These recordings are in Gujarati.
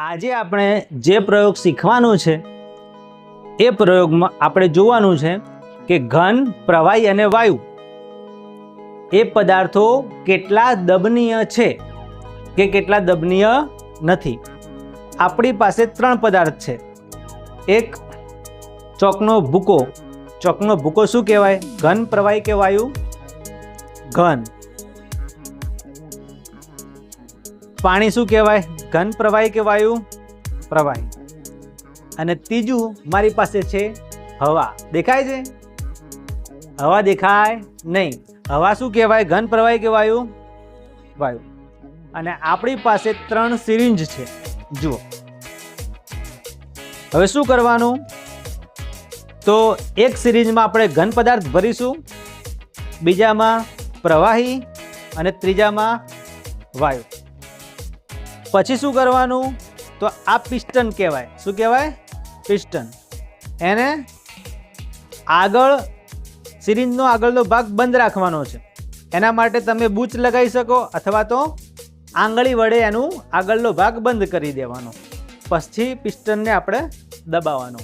આજે આપણે જે પ્રયોગ શીખવાનું છે, એ પ્રયોગમાં આપણે જોવાનું છે કે ઘન, પ્રવાહી અને વાયુ એ પદાર્થો કેટલા દબનીય છે કે કેટલા દબનીય નથી. આપણી પાસે ત્રણ પદાર્થ છે. એક ચોકનો ભૂકો. ચોકનો ભૂકો શું કહેવાય? ઘન, પ્રવાહી કે વાયુ? ઘન. પાણી શું કહેવાય? ઘન પ્રવાહી કે વાયુ પ્રવાહી. અને ત્રીજું મારી પાસે છે હવા. દેખાય છે? હવા દેખાય નહીં. હવા શું કહેવાય? ઘન પ્રવાહી કે વાયુ વાયુ. અને આપણી પાસે ત્રણ સિરિંજ છે. જુઓ. હવે શું કરવાનું? તો એક સિરિંજમાં આપણે ઘન પદાર્થ ભરીશું. બીજામાં પ્રવાહી અને ત્રીજામાં વાયુ. પછી શું કરવાનું? તો આ પિસ્ટન કહેવાય. શું કહેવાય? પિસ્ટન. એને આગળ, સિરિંજનો આગળનો ભાગ બંધ રાખવાનો છે. એના માટે તમે બૂચ લગાવી શકો અથવા તો આંગળી વડે એનું આગળનો ભાગ બંધ કરી દેવાનો. પછી પિસ્ટનને આપણે દબાવવાનું.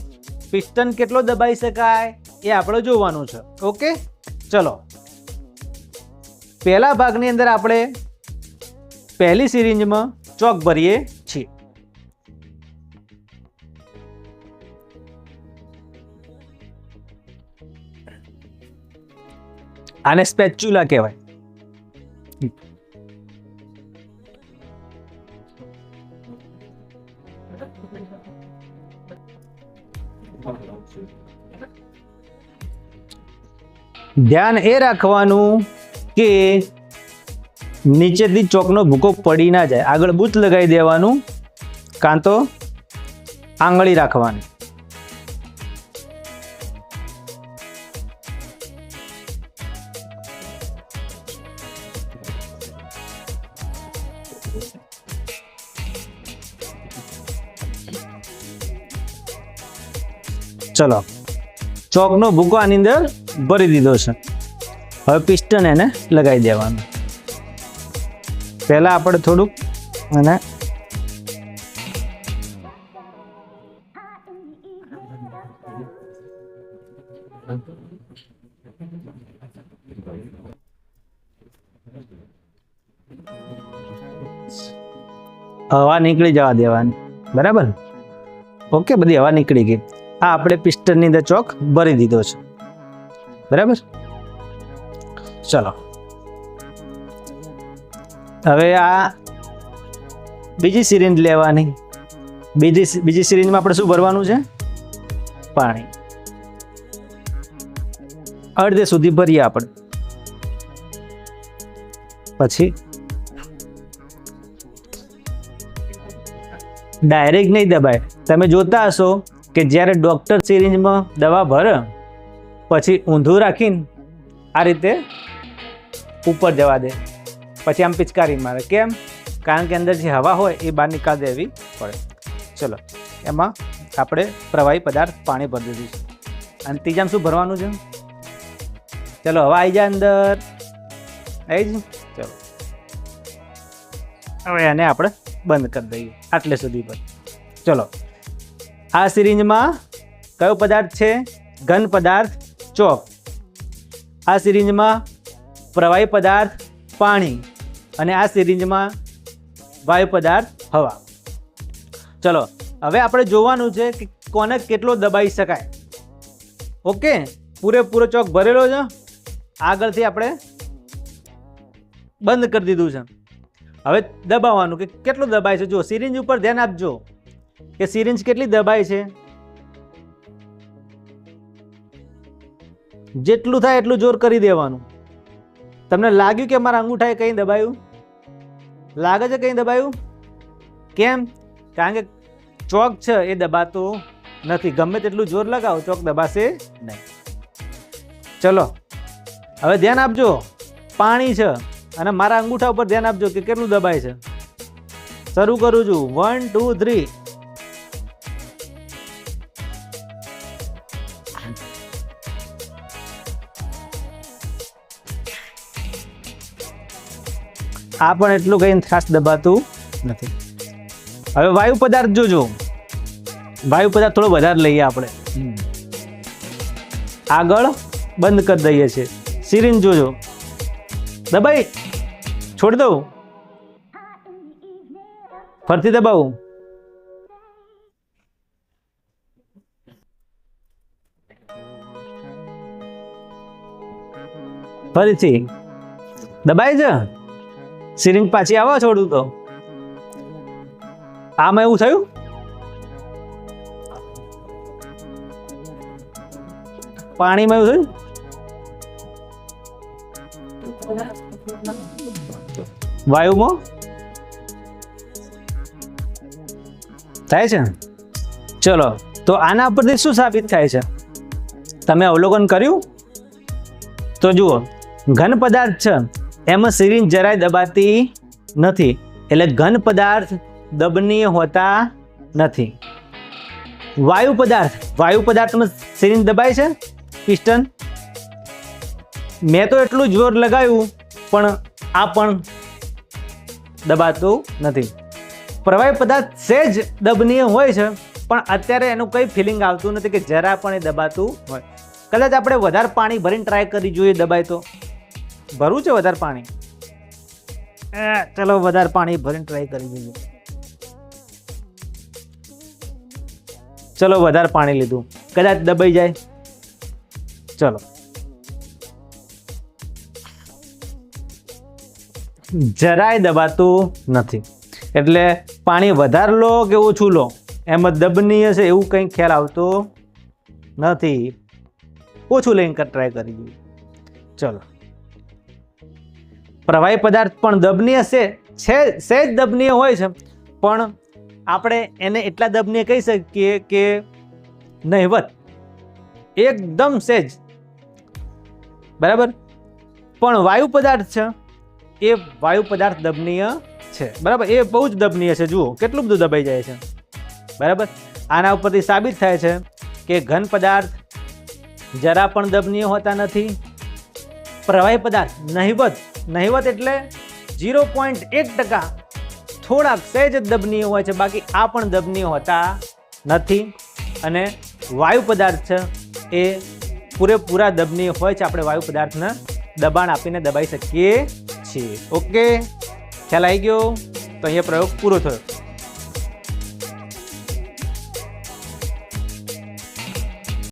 પિસ્ટન કેટલો દબાઈ શકાય એ આપણે જોવાનું છે. ઓકે? ચલો. પહેલા ભાગની અંદર આપણે પહેલી સિરિંજમાં ચોક ભરીએ છીએ. આને સ્પેચ્યુલા કહેવાય. ધ્યાન એ રાખવાનું કે નીચેથી ચોકનો ભૂકો પડી ના જાય. આગળ બૂથ લગાવી દેવાનું. કાં તો આંગળી રાખવાની. ચલો. ચોકનો ભૂકો આની અંદર ભરી દીધો છે. હવે પિસ્ટન એને લગાવી દેવાનું. પહેલાં આપણે થોડુંક અને હવા નીકળી જવા દેવાની. બરાબર? ઓકે, બધી હવા નીકળી ગઈ. આ આપણે પિસ્ટનની અંદર ચોક ભરી દીધો છે. બરાબર? ચલો. હવે આ બીજી સિરિંજ લેવાની. બીજી બીજી સિરિંજમાં આપણે શું ભરવાનું છે? પાણી. અડધે સુધી ભરીએ આપણે. પછી ડાયરેક્ટ નહીં દબાય. તમે જોતા હશો કે જ્યારે ડૉક્ટર સિરિંજમાં દવા ભરે, પછી ઊંધું રાખીને આ રીતે ઉપર જવા દે. પછી આમ પિચકારી મારે. કેમ? કારણ કે અંદર જે હવા હોય એ બહાર નિકાલ દેવી પડે. ચલો, એમાં આપણે પ્રવાહી પદાર્થ પાણી ભરી દીધું છે. અને ત્રીજામાં શું ભરવાનું છે? ચલો, હવા આવી જાય અંદર. આવી જ ચલો. હવે એને આપણે બંધ કરી દઈએ, આટલે સુધી પર. ચલો, આ સિરિંજમાં કયો પદાર્થ છે? ઘન પદાર્થ, ચોક. આ સિરિંજમાં પ્રવાહી પદાર્થ, પાણી. અને આ સિરિંજમાં વાયુ પદાર્થ હવા. ચલો, હવે આપણે જોવાનું છે કે કોને કેટલો દબાઈ શકાય. ઓકે? પૂરેપૂરો ચોક ભરેલો છે. આગળથી આપણે બંધ કરી દીધું છે. હવે દબાવવાનું કે કેટલું દબાય છે? જો, સિરિંજ ઉપર ધ્યાન આપજો કે સિરિંજ કેટલી દબાય છે. જેટલું થાય એટલું જોર કરી દેવાનું. તમને લાગ્યું કે મારા અંગૂઠાએ કંઈ દબાયું? લાગે છે કંઈ દબાયું? કેમ? કારણ કે ચોક છે, એ દબાતો નથી. ગમે તેટલું જોર લગાવો, ચોક દબાશે નહીં. ચલો, હવે ધ્યાન આપજો. પાણી છે, અને મારા અંગૂઠા ઉપર ધ્યાન આપજો કે કેટલું દબાય છે. શરૂ કરું છું. વન ટુ થ્રી આ પણ એટલું કંઈ ખાસ દબાતું નથી. હવે વાયુ પદાર્થ જોજો. વાયુ પદાર્થ થોડો વધારે લઈએ આપણે. આગળ બંધ કરી દઈએ છીએ. સિરિંજ જોજો. દબાઈ. છોડી દઉં. ફરતી દબાવું. ફરીથી. દબાય છે સિરિંજ પાછી આવવા છોડું તો. આમાં એવું થયું? પાણીમાં એવું થયું? વાયુમાં? થાય છે ચલો, તો આના પરથી શું સાબિત થાય છે? તમે અવલોકન કર્યું? તો જુઓ, ઘન પદાર્થ છે. એમાં સિરિંજ જરાય દબાતી નથી. એટલે ઘન પદાર્થ દબનીય હોતા નથી. વાયુ પદાર્થ. વાયુ પદાર્થમાં સિરિંજ દબાય છે? પિસ્ટન? મેં તો એટલું જોર લગાવ્યું, પણ આ પણ દબાતું નથી. પ્રવાહી પદાર્થ સહેજ દબનીય હોય છે, પણ અત્યારે એનું કંઈ ફિલિંગ આવતું નથી કે જરા પણ એ દબાતું હોય. કદાચ આપણે વધારે પાણી ભરીને ટ્રાય કરી જોઈએ દબાય તો. ભરવું છે વધારે પાણી? એ, ચલો વધારે પાણી ભરીને ટ્રાય કરી જોઈએ ચલો વધારે પાણી લીધું. કદાચ દબાઈ જાય. ચલો. જરાય દબાતું નથી. એટલે પાણી વધારે લો કે ઓછું લો? એમાં દબની હશે એવું કંઈ ખ્યાલ આવતો નથી. ઓછું લઈને ટ્રાય કરી જોઈએ ચલો. પ્રવાહી પદાર્થ પણ દબનીય છે છે સહેજ દબનીય હોય છે. પણ આપણે એને એટલા દબનીય કહી શકીએ કે નહિવત. એકદમ સહેજ. બરાબર? પણ વાયુ પદાર્થ છે, એ વાયુ પદાર્થ દબનીય છે. બરાબર? એ બહુ જ દબનીય છે, જુઓ, કેટલું બધું દબાઈ જાય છે. બરાબર? આના ઉપરથી સાબિત થાય છે કે ઘન પદાર્થ જરા પણ દબનીય હોતા નથી. પ્રવાહી પદાર્થ નહિવત. નહિવત એટલે ઝીરો પોઈન્ટ એક ટકા થોડાક સહેજ દબનીય હોય છે, બાકી આ પણ દબનીય હોતા નથી. અને વાયુ પદાર્થ એ પૂરેપૂરા દબનીય હોય છે, આપણે વાયુ પદાર્થને દબાણ આપીને દબાઈ શકીએ છીએ. ઓકે? ખ્યાલ આવી ગયો? તો અહીંયા પ્રયોગ પૂરો થયો.